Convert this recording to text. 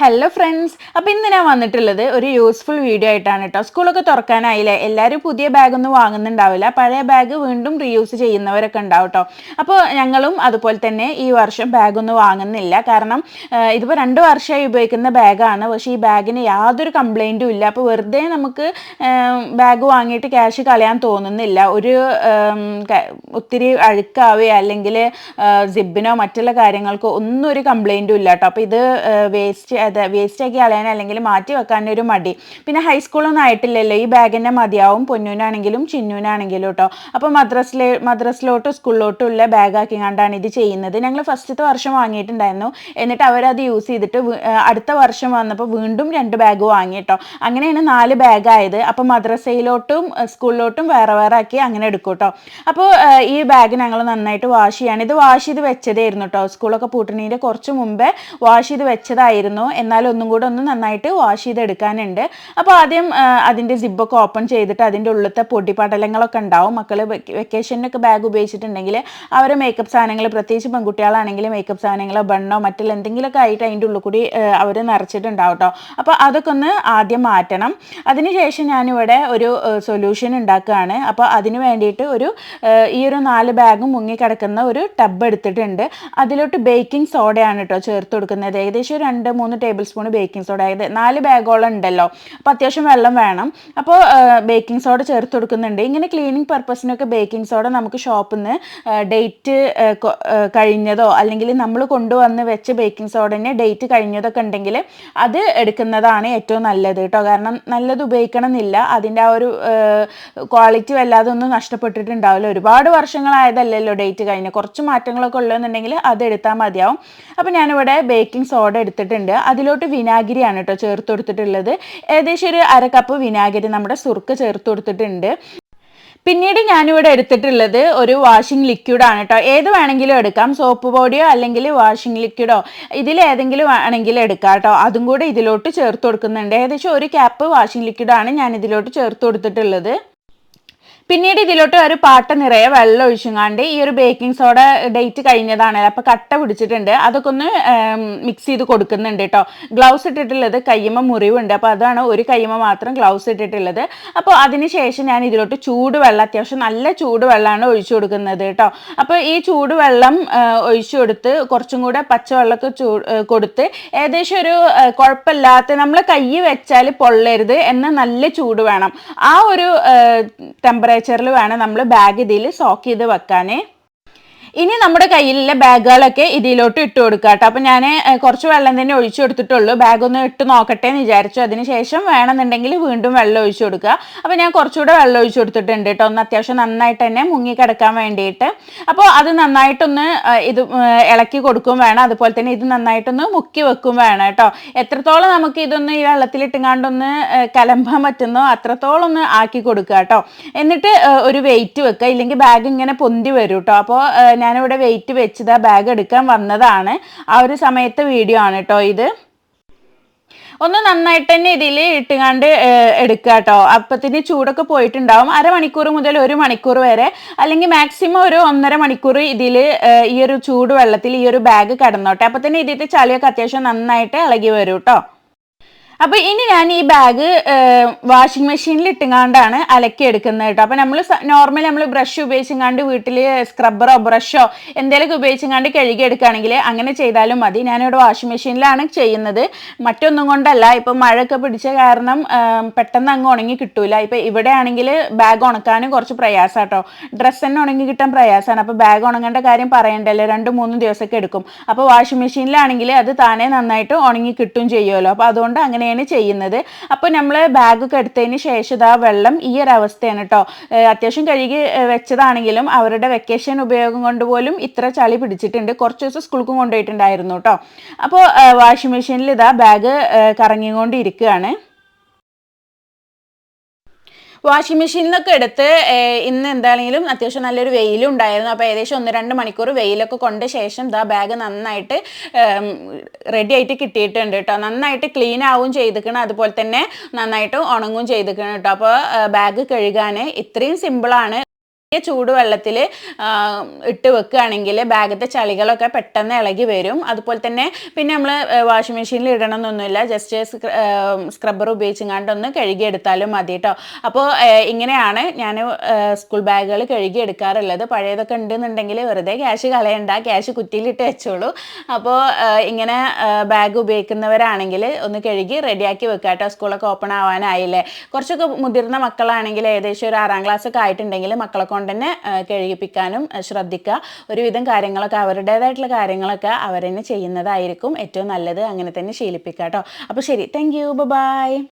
Hello friends അപ്പോൾ ഇന്ന് ഞാൻ വന്നിട്ടുള്ളത് ഒരു യൂസ്ഫുൾ വീഡിയോ ആയിട്ടാണ് കേട്ടോ സ്കൂളൊക്കെ തുറക്കാനായില്ലേ? എല്ലാവരും പുതിയ ബാഗൊന്നും വാങ്ങുന്നുണ്ടാവില്ല. പഴയ ബാഗ് വീണ്ടും റീയൂസ് ചെയ്യുന്നവരൊക്കെ ഉണ്ടാവും കേട്ടോ അപ്പോൾ ഞങ്ങളും അതുപോലെ തന്നെ ഈ വർഷം ബാഗൊന്നും വാങ്ങുന്നില്ല. കാരണം ഇതിപ്പോൾ രണ്ട് വർഷമായി ഉപയോഗിക്കുന്ന ബാഗാണ് പക്ഷേ ഈ ബാഗിന് യാതൊരു കംപ്ലൈന്റും ഇല്ല. അപ്പോൾ വെറുതെ നമുക്ക് ബാഗ് വാങ്ങിയിട്ട് ക്യാഷ് കളയാൻ തോന്നുന്നില്ല. ഒരു ഒത്തിരി അഴുക്കാവുകയോ അല്ലെങ്കിൽ സിബിനോ മറ്റുള്ള കാര്യങ്ങൾക്കോ ഒന്നും ഒരു കംപ്ലൈന്റും ഇല്ല കേട്ടോ അപ്പോൾ ഇത് വേസ്റ്റ് അത് വേസ്റ്റ് ആക്കി കളയാൻ അല്ലെങ്കിൽ മാറ്റി വെക്കാനൊരു മടി. പിന്നെ ഹൈസ്കൂളൊന്നും ആയിട്ടില്ലല്ലോ. ഈ ബാഗിന്റെ മതിയാവും. പൊന്നൂനാണെങ്കിലും ചിന്നൂനാണെങ്കിലും കേട്ടോ അപ്പോൾ മദ്രസിലെ മദ്രസിലോട്ടും സ്കൂളിലോട്ടും ഉള്ള ബാഗ് കണ്ടാണ് ഇത് ചെയ്യുന്നത്. ഞങ്ങൾ ഫസ്റ്റത്തെ വർഷം വാങ്ങിയിട്ടുണ്ടായിരുന്നു. എന്നിട്ട് അവരത് യൂസ് ചെയ്തിട്ട് അടുത്ത വർഷം വന്നപ്പോൾ വീണ്ടും രണ്ട് ബാഗ് വാങ്ങി കേട്ടോ അങ്ങനെയാണ് നാല് ബാഗായത് അപ്പോൾ മദ്രസയിലോട്ടും സ്കൂളിലോട്ടും വേറെ വേറെ ആക്കി അങ്ങനെ എടുക്കും കേട്ടോ അപ്പോൾ ഈ ബാഗ് ഞങ്ങൾ നന്നായിട്ട് വാഷ് ചെയ്യാണ്. ഇത് വാഷ് ചെയ്ത് വെച്ചതായിരുന്നു കേട്ടോ സ്കൂളൊക്കെ പൂട്ടണീന്റെ കുറച്ച് മുമ്പേ വാഷ് ചെയ്ത് വെച്ചതായിരുന്നു. എന്നാൽ ഒന്നും കൂടെ ഒന്ന് നന്നായിട്ട് വാഷ് ചെയ്തെടുക്കാനുണ്ട്. അപ്പോൾ ആദ്യം അതിന്റെ സിബൊക്കെ ഓപ്പൺ ചെയ്തിട്ട് അതിന്റെ ഉള്ളിലത്തെ പൊടിപടലങ്ങളൊക്കെ ഉണ്ടാവും. മക്കൾ വെക്കേഷനൊക്കെ ബാഗ് ഉപയോഗിച്ചിട്ടുണ്ടെങ്കിൽ അവരെ മേക്കപ്പ് സാധനങ്ങൾ പ്രത്യേകിച്ച് പെൺകുട്ടികളാണെങ്കിൽ മേക്കപ്പ് സാധനങ്ങളോ ബണ്ണോ മറ്റുള്ള എന്തെങ്കിലുമൊക്കെ ആയിട്ട് അതിന്റെ ഉള്ളിൽ കൂടി അവർ നിറച്ചിട്ടുണ്ടാവും കേട്ടോ അപ്പോൾ അതൊക്കെ ഒന്ന് ആദ്യം മാറ്റണം. അതിനുശേഷം ഞാനിവിടെ ഒരു സൊല്യൂഷൻ ഉണ്ടാക്കുകയാണ്. അപ്പോൾ അതിന് വേണ്ടിയിട്ട് ഒരു ഈ ഒരു നാല് ബാഗും മുങ്ങി കിടക്കുന്ന ഒരു ടബ് എടുത്തിട്ടുണ്ട്. അതിലോട്ട് ബേക്കിംഗ് സോഡയാണ് കേട്ടോ ചേർത്ത് കൊടുക്കുന്നത്. ഏകദേശം രണ്ട് മൂന്ന് സ്പൂൺ ബേക്കിംഗ് സോഡ അതായത് നാല് ബാഗോളം ഉണ്ടല്ലോ. അപ്പോൾ അത്യാവശ്യം വെള്ളം വേണം. അപ്പോൾ ബേക്കിംഗ് സോഡ ചേർത്ത് കൊടുക്കുന്നുണ്ട്. ഇങ്ങനെ ക്ലീനിങ് പർപ്പസിനൊക്കെ ബേക്കിംഗ് സോഡ നമുക്ക് ഷോപ്പിൽ നിന്ന് ഡേറ്റ് കഴിഞ്ഞതോ അല്ലെങ്കിൽ നമ്മൾ കൊണ്ടുവന്ന് വെച്ച ബേക്കിംഗ് സോഡന് ഡേറ്റ് കഴിഞ്ഞതൊക്കെ ഉണ്ടെങ്കിൽ അത് എടുക്കുന്നതാണ് ഏറ്റവും നല്ലത് കേട്ടോ കാരണം നല്ലത് ഉപയോഗിക്കണം എന്നില്ല അതിന്റെ ആ ഒരു ക്വാളിറ്റി വല്ലാതെ ഒന്നും നഷ്ടപ്പെട്ടിട്ടുണ്ടാവില്ല. ഒരുപാട് വർഷങ്ങളായതല്ലല്ലോ ഡേറ്റ് കഴിഞ്ഞ്. കുറച്ച് മാറ്റങ്ങളൊക്കെ ഉള്ളതെന്നുണ്ടെങ്കിൽ അത് എടുത്താൽ മതിയാവും. അപ്പോൾ ഞാനിവിടെ ബേക്കിംഗ് സോഡ എടുത്തിട്ടുണ്ട്. അതിലോട്ട് വിനാഗിരിയാണ് കേട്ടോ ചേർത്ത് കൊടുത്തിട്ടുള്ളത് ഏകദേശം ഒരു അര കപ്പ് വിനാഗിരി നമ്മുടെ സുർക്ക് ചേർത്ത് കൊടുത്തിട്ടുണ്ട് പിന്നീട് ഞാനിവിടെ എടുത്തിട്ടുള്ളത് ഒരു വാഷിംഗ് ലിക്വിഡാണ് കേട്ടോ ഏത് വേണമെങ്കിലും എടുക്കാം. സോപ്പ് പൊടിയോ അല്ലെങ്കിൽ വാഷിംഗ് ലിക്വിഡോ ഇതിൽ ഏതെങ്കിലും വേണമെങ്കിലും എടുക്കാം കേട്ടോ അതും കൂടെ ഇതിലോട്ട് ചേർത്ത് കൊടുക്കുന്നുണ്ട് ഏകദേശം ഒരു ക്യാപ്പ് വാഷിംഗ് ലിക്വിഡാണ് ഞാൻ ഇതിലോട്ട് ചേർത്ത് കൊടുത്തിട്ടുള്ളത് പിന്നീട് ഇതിലോട്ട് ഒരു പാട്ട നിറയെ വെള്ളം ഒഴിച്ചുങ്ങാണ്ട് ഈ ഒരു ബേക്കിംഗ് സോഡ ഡേറ്റ് കഴിഞ്ഞതാണ് അപ്പോൾ കട്ട പിടിച്ചിട്ടുണ്ട്. അതൊക്കെ ഒന്ന് മിക്സ് ചെയ്ത് കൊടുക്കുന്നുണ്ട് കേട്ടോ ഗ്ലൗസ് ഇട്ടിട്ടുള്ളത് കയ്യമ്മ മുറിവുണ്ട്. അപ്പോൾ അതാണ് ഒരു കയ്യമ്മ മാത്രം ഗ്ലൗസ് ഇട്ടിട്ടുള്ളത്. അപ്പോൾ അതിന് ശേഷം ഞാൻ ഇതിലോട്ട് ചൂടുവെള്ളം അത്യാവശ്യം നല്ല ചൂടുവെള്ളമാണ് ഒഴിച്ചു കൊടുക്കുന്നത് കേട്ടോ അപ്പോൾ ഈ ചൂടുവെള്ളം ഒഴിച്ചു കൊടുത്ത് കുറച്ചും കൂടെ പച്ചവെള്ളമൊക്കെ ചൂ കൊടുത്ത് ഏകദേശം ഒരു കുഴപ്പമില്ലാത്ത നമ്മൾ കൈ വെച്ചാൽ പൊള്ളരുത് എന്ന നല്ല ചൂട് വേണം. ആ ഒരു ടെമ്പറേച്ചറിൽ വേണം നമ്മൾ ബാഗ് ഇതിൽ സോക്ക് ചെയ്ത് വെക്കാനേ. ഇനി നമ്മുടെ കയ്യിലുള്ള ബാഗുകളൊക്കെ ഇതിലോട്ട് ഇട്ട് കൊടുക്കുക കേട്ടോ. അപ്പം ഞാൻ കുറച്ച് വെള്ളം തന്നെ ഒഴിച്ചു കൊടുത്തിട്ടുള്ളൂ. ബാഗ് ഒന്ന് ഇട്ട് നോക്കട്ടെ എന്ന് വിചാരിച്ചു. അതിന് ശേഷം വേണമെന്നുണ്ടെങ്കിൽ വീണ്ടും വെള്ളം ഒഴിച്ചു കൊടുക്കുക. അപ്പം ഞാൻ കുറച്ചുകൂടെ വെള്ളം ഒഴിച്ചു കൊടുത്തിട്ടുണ്ട് കേട്ടോ. ഒന്ന് അത്യാവശ്യം നന്നായിട്ട് തന്നെ മുങ്ങി കിടക്കാൻ വേണ്ടിയിട്ട്. അപ്പോൾ അത് നന്നായിട്ടൊന്ന് ഇത് ഇളക്കി കൊടുക്കും വേണം. അതുപോലെ തന്നെ ഇത് നന്നായിട്ടൊന്ന് മുക്കി വെക്കും വേണം കേട്ടോ. എത്രത്തോളം നമുക്ക് ഇതൊന്ന് ഈ വെള്ളത്തിലിട്ടുങ്ങാണ്ടൊന്ന് കലമ്പാൻ പറ്റുന്നോ അത്രത്തോളം ഒന്ന് ആക്കി കൊടുക്കുക കേട്ടോ. എന്നിട്ട് ഒരു വെയിറ്റ് വെക്കുക. ഇല്ലെങ്കിൽ ബാഗ് ഇങ്ങനെ പൊന്തി വരും കേട്ടോ. അപ്പോൾ ഞാനിവിടെ വെയിറ്റ് വെച്ചത് ബാഗ് എടുക്കാൻ വന്നതാണ്. ആ ഒരു സമയത്തെ വീഡിയോ ആണ് കേട്ടോ ഇത്. ഒന്ന് നന്നായിട്ട് തന്നെ ഇതിൽ ഇട്ടുകാണ്ട് എടുക്കുക കേട്ടോ അപ്പത്തിന് ചൂടൊക്കെ പോയിട്ടുണ്ടാവും. അരമണിക്കൂർ മുതൽ ഒരു മണിക്കൂർ വരെ അല്ലെങ്കിൽ മാക്സിമം ഒരു ഒന്നര മണിക്കൂർ ഇതിൽ ഈ ഒരു ചൂട് വെള്ളത്തിൽ ഈ ഒരു ബാഗ് കിടന്നോട്ടെ. അപ്പത്തിന് ഇതിന്റെ ചളിയൊക്കെ അത്യാവശ്യം നന്നായിട്ട് ഇളകി വരും കേട്ടോ അപ്പോൾ ഇനി ഞാൻ ഈ ബാഗ് വാഷിംഗ് മെഷീനിൽ ഇട്ടുങ്ങാണ്ടാണ് അലക്കി എടുക്കുന്നത് കേട്ടോ. അപ്പോൾ നമ്മൾ നോർമലി നമ്മൾ ബ്രഷ് ഉപയോഗിച്ചങ്ങാണ്ട് വീട്ടിൽ സ്ക്രബ്ബറോ ബ്രഷോ എന്തെങ്കിലുമൊക്കെ കഴുകി എടുക്കുകയാണെങ്കിൽ അങ്ങനെ ചെയ്താലും മതി. ഞാനിവിടെ വാഷിംഗ് മെഷീനിലാണ് ചെയ്യുന്നത്. മറ്റൊന്നും കൊണ്ടല്ല. ഇപ്പൊ മഴയൊക്കെ പിടിച്ച കാരണം പെട്ടെന്ന് അങ്ങ് ഉണങ്ങി കിട്ടൂല. ഇപ്പൊ ഇവിടെ ആണെങ്കിൽ ബാഗ് ഉണക്കാനും കുറച്ച് പ്രയാസം കേട്ടോ ഡ്രസ്സ് തന്നെ ഉണങ്ങി കിട്ടാൻ പ്രയാസമാണ് അപ്പോൾ ബാഗ് ഉണങ്ങേണ്ട കാര്യം പറയണ്ടല്ലോ? രണ്ട് മൂന്ന് ദിവസമൊക്കെ എടുക്കും. അപ്പോൾ വാഷിംഗ് മെഷീനിലാണെങ്കിൽ അത് താനേ നന്നായിട്ട് ഉണങ്ങി കിട്ടും ചെയ്യുമല്ലോ അപ്പോൾ അതുകൊണ്ട് അങ്ങനെയാണ് ചെയ്യുന്നത്. അപ്പോൾ നമ്മൾ ബാഗൊക്കെ എടുത്തതിന് ശേഷം ഇതാ വെള്ളം ഈ ഒരു അവസ്ഥയാണ് കേട്ടോ അത്യാവശ്യം കഴുകി വെച്ചതാണെങ്കിലും അവരുടെ വെക്കേഷൻ ഉപയോഗം കൊണ്ട് പോലും ഇത്ര ചളി പിടിച്ചിട്ടുണ്ട്. കുറച്ച് ദിവസം സ്കൂൾക്കും കൊണ്ടുപോയിട്ടുണ്ടായിരുന്നു കേട്ടോ അപ്പോൾ വാഷിംഗ് മെഷീനിൽ ഇതാ ബാഗ് കറങ്ങിക്കൊണ്ടിരിക്കുകയാണ്. വാഷിംഗ് മെഷീനിൽ നിന്നൊക്കെ എടുത്ത് ഇന്ന് എന്താണെങ്കിലും അത്യാവശ്യം നല്ലൊരു വെയിലും ഉണ്ടായിരുന്നു. അപ്പോൾ ഏകദേശം ഒന്ന് രണ്ട് മണിക്കൂർ വെയിലൊക്കെ കൊണ്ട ശേഷം ഇതാ ബാഗ് നന്നായിട്ട് റെഡി ആയിട്ട് കിട്ടിയിട്ടുണ്ട് കേട്ടോ. നന്നായിട്ട് ക്ലീൻ ആവും ചെയ്തിക്കണം. അതുപോലെ തന്നെ നന്നായിട്ട് ഉണങ്ങും ചെയ്തിക്കണം കേട്ടോ. അപ്പോൾ ബാഗ് കഴുകാൻ ഇത്രയും സിമ്പിളാണ് ചൂടുവെള്ളത്തിൽ ഇട്ട് വെക്കുകയാണെങ്കിൽ ബാഗത്തെ ചളികളൊക്കെ പെട്ടെന്ന് ഇളകി വരും. അതുപോലെ തന്നെ പിന്നെ നമ്മൾ വാഷിംഗ് മെഷീനിൽ ഇടണമെന്നൊന്നുമില്ല. ജസ്റ്റ് സ്ക്രബ്ബർ ഉപയോഗിച്ചുകൊണ്ട് ഒന്ന് കഴുകിയെടുത്താലും മതി കേട്ടോ അപ്പോൾ ഇങ്ങനെയാണ് ഞാൻ സ്കൂൾ ബാഗുകൾ കഴുകിയെടുക്കാറുള്ളത്. പഴയതൊക്കെ ഉണ്ടെന്നുണ്ടെങ്കിൽ വെറുതെ ക്യാഷ് കളയണ്ട. ക്യാഷ് കുറ്റിയിലിട്ട് വെച്ചോളൂ. അപ്പോൾ ഇങ്ങനെ ബാഗ് ഉപയോഗിക്കുന്നവരാണെങ്കിൽ ഒന്ന് കഴുകി റെഡിയാക്കി വെക്കുക കേട്ടോ സ്കൂളൊക്കെ ഓപ്പൺ ആവാനായില്ലേ. കുറച്ചൊക്കെ മുതിർന്ന മക്കളാണെങ്കിൽ ഏകദേശം ഒരു ആറാം ക്ലാസ് ഒക്കെ ആയിട്ടുണ്ടെങ്കിൽ മക്കളെ കൊണ്ട് തന്നെ കഴുകിപ്പിക്കാനും ശ്രദ്ധിക്കുക. ഒരുവിധം കാര്യങ്ങളൊക്കെ അവരുടേതായിട്ടുള്ള കാര്യങ്ങളൊക്കെ അവർ തന്നെ ചെയ്യുന്നതായിരിക്കും ഏറ്റവും നല്ലത്. അങ്ങനെ തന്നെ ശീലിപ്പിക്കുക കേട്ടോ അപ്പോൾ ശരി. Thank you by